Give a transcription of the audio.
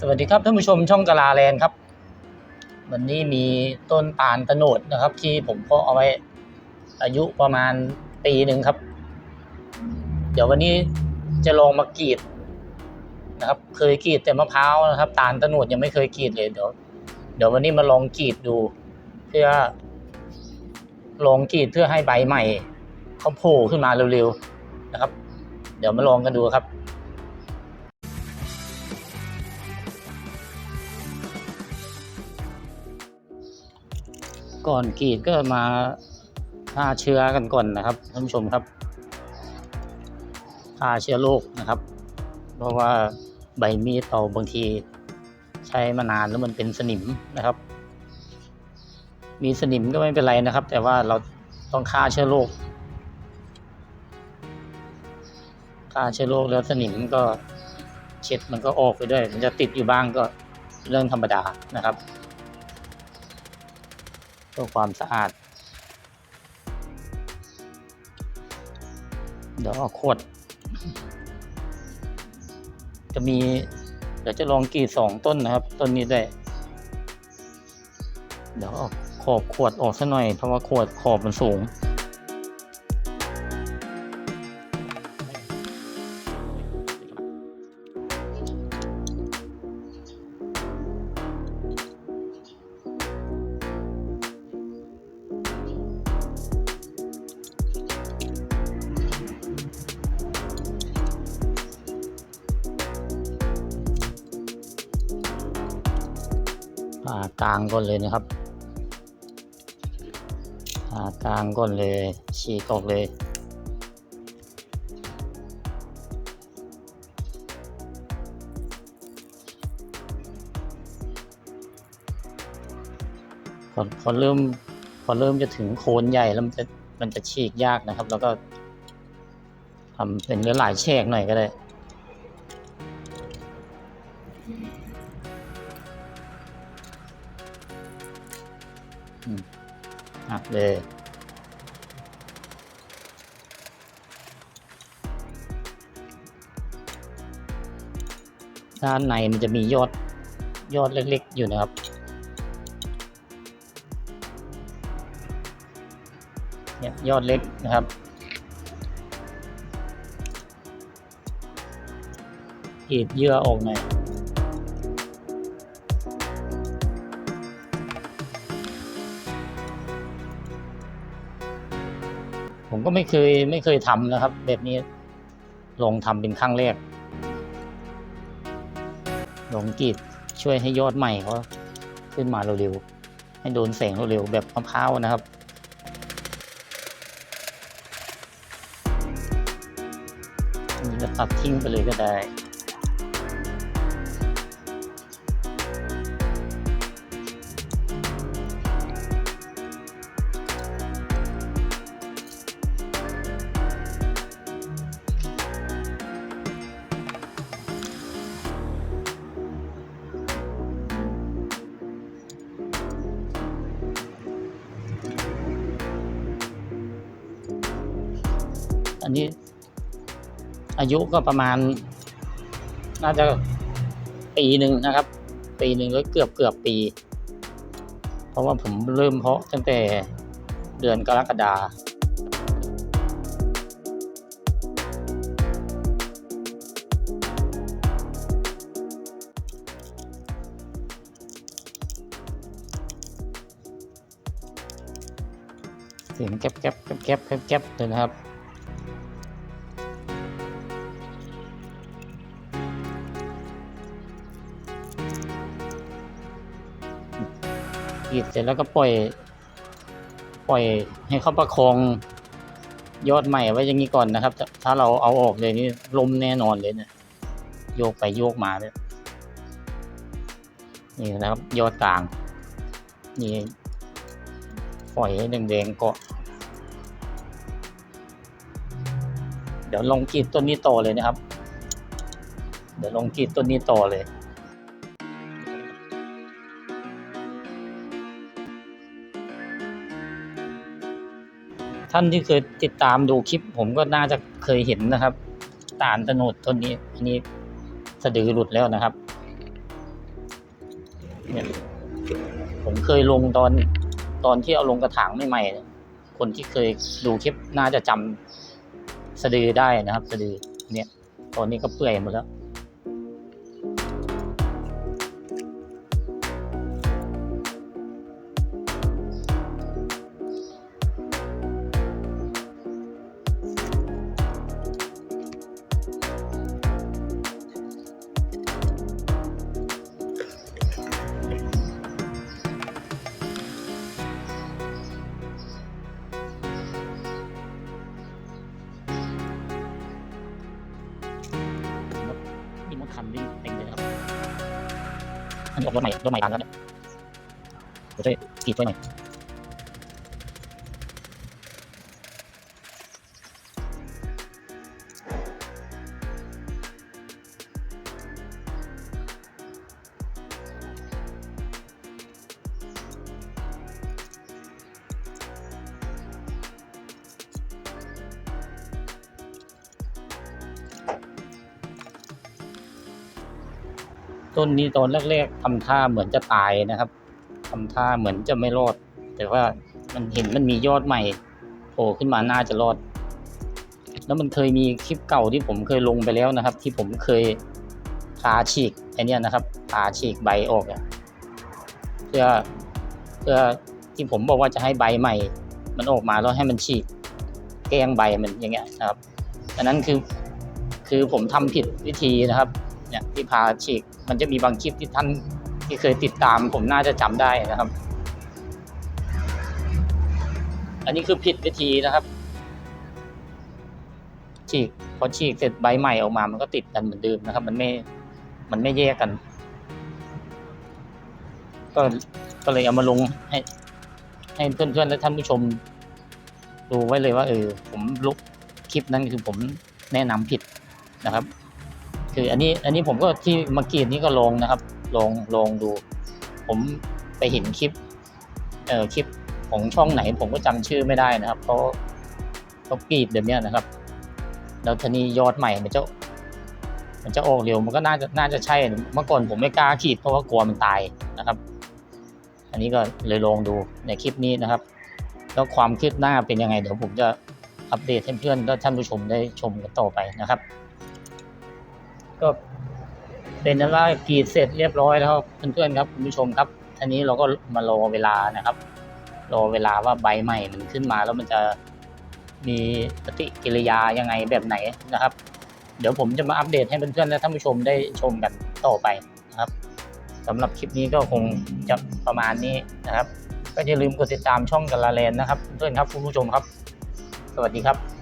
สวัสดีครับท่านผู้ชมช่องกะลาแลนครับ วันนี้มีต้นตาลตะโนดนะครับ ที่ผมเพาะเอาไว้อายุประมาณปีหนึ่งครับ เดี๋ยววันนี้จะลองมากรีดนะครับ เคยกรีดแต่มะพร้าวนะครับ ตาลตะโนดยังไม่เคยกรีดเลยเดี๋ยวเดี๋ยววันนี้มาลองกรีดดู เพื่อลองกรีดเพื่อให้ใบใหม่เขาโผล่ขึ้นมาเร็วๆนะครับ เดี๋ยวมาลองกันดูครับ ก่อนกรีดก็มาฆ่าเชื้อกันก่อนนะครับท่านผู้ชมครับฆ่าเชื้อโรคนะครับ เพราะว่าใบมีดเราบางทีใช้มานานแล้วมันเป็นสนิมนะครับ มีสนิมก็ไม่เป็นไรนะครับ แต่ว่าเราต้องฆ่าเชื้อโรคฆ่าเชื้อโรคแล้วสนิมก็เช็ดมันก็ออกไปด้วย มันจะติดอยู่บ้างก็เรื่องธรรมดานะครับ พื่อความสะอาด เดี๋ยวเอาขวด จะมี เดี๋ยวจะลองกรีดสองต้นนะครับ ต้นนี้ได้ เดี๋ยวเอาขอบขวดออกสักหน่อยเพราะว่าขวดขอบมันสูง ผ่ากลางก่อนเลยนะครับผ่ากลางก่อนเลยฉีกออกเลยพอพอเริ่มพอเริ่มจะถึงโคนใหญ่แล้วมันจะมันจะฉีกยากนะครับ แล้วก็ทำเป็นเนื้อหลายแฉกหน่อยก็ได้ หักเลยด้านในมันจะมียอดยอดเล็กๆ อยู่นะครับ เนี่ยยอดเล็กนะครับอีดเยื่อออกหน่อย ผมก็ไม่เคยไม่เคยทำนะครับ แบบนี้ลงทำเป็นครั้งแรก ลงกีดช่วยให้ยอดใหม่เขาขึ้นมาเร็วๆให้โดนแสงเร็วๆแบบมะพร้าวนะครับอันนี้จะตัดทิ้งไปเลยก็ได้ อันนี้ อายุก็ประมาณ น่าจะปีหนึ่งนะครับ ปีหนึ่งแล้วเกือบเกือบปี เพราะว่าผมเริ่มเพาะตั้งแต่เดือนกรกฎาเสียงแก๊บแก๊บแก๊บแก๊บแก๊บเลยนะครับ กรีดเสร็จแล้วก็ปล่อย ปล่อยให้เขาประคองยอดใหม่ไว้อย่างนี้ก่อนนะครับ ถ้าเราเอาออกเลยนี่ลมแน่นอนเลยเนี่ยโยกไปโยกมาเลยนี่นะครับ ยอดกลาง นี่ปล่อยให้แดงๆเกาะเดี๋ยวลงกีดต้นนี้ต่อเลยนะครับ เดี๋ยวลงกีดต้นนี้ต่อเลย ท่านที่เคยติดตามดูคลิป ผมก็น่าจะเคยเห็นนะครับ ตาลตะโนดต้นนี้อันนี้สะดือหลุดแล้วนะครับเนี่ยผมเคยลงตอนตอนที่เอาลงกระถางใหม่ๆคนที่เคยดูคลิปน่าจะจำสะดือได้นะครับ สะดือเนี่ยตอนนี้ก็เปื่อยหมดแล้ว อันนี้ออกรถใหม่รถใหม่ดังแล้วเนี่ยเดี๋ยกีดช่วยหน่อย ต้นนี้ตอนแรกๆทำท่าเหมือนจะตายนะครับทำท่าเหมือนจะไม่รอด แต่ว่ามันเห็นมันมียอดใหม่โผล่ขึ้นมาน่าจะรอด แล้วมันเคยมีคลิปเก่าที่ผมเคยลงไปแล้วนะครับ ที่ผมเคยพาฉีกไอเนี้ยนะครับพาฉีกใบออกเพื่อเพื่อที่ผมบอกว่าจะให้ใบใหม่ มันออกมาแล้วให้มันฉีกแกงใบมันอย่างเงี้ยนะครับอันนั้นคือคือผมทำผิดวิธีนะครับ เนี่ยที่พาฉีก มันจะมีบางคลิปที่ท่านที่เคยติดตาม ผมน่าจะจำได้นะครับ อันนี้คือผิดวิธีนะครับ ฉีกพอฉีกเสร็จใบใหม่ออกมา มันก็ติดกันเหมือนเดิมนะครับ มันไม่มันไม่แยกกัน ก็ก็เลยเอามาลงให้ให้เพื่อนๆและท่านผู้ชม ดูไว้เลยว่าเออผมลุกคลิปนั้นคือผมแนะนำผิดนะครับ คืออันนี้อันนี้ผมก็ที่เมื่อกี้นี้ก็ลองนะครับลองลองดู ผมไปเห็นคลิปเอ่อคลิปของช่องไหนผมก็จำชื่อไม่ได้นะครับเขาเขากรีดแบบนี้นะครับ แล้วทีนี้ยอดใหม่มันจะมันจะออกเร็วมันก็น่าจะน่าจะใช่เมื่อก่อนผมไม่กล้าขีดเพราะว่ากลัวมันตายนะครับ อันนี้ก็เลยลองดูในคลิปนี้นะครับ แล้วความคืบหน้าเป็นยังไง เดี๋ยวผมจะอัปเดตให้เพื่อนและท่านผู้ชมได้ชมกันต่อไปนะครับ ก็เป็นนั้นว่ากรีดเสร็จเรียบร้อยแล้วเพื่อนๆครับคุณผู้ชมครับทีนี้เราก็มารอเวลานะครับ รอเวลาว่าใบใหม่มันขึ้นมาแล้วมันจะมีปฏิกิริยายังไงแบบไหนนะครับ เดี๋ยวผมจะมาอัปเดตให้เพื่อนๆและท่านผู้ชมได้ชมกันต่อไปนะครับสำหรับคลิปนี้ก็คงจะประมาณนี้นะครับ ก็อย่าลืมกดติดตามช่องกันลาแลนนะครับ เพื่อนครับคุณผู้ชมครับ สวัสดีครับ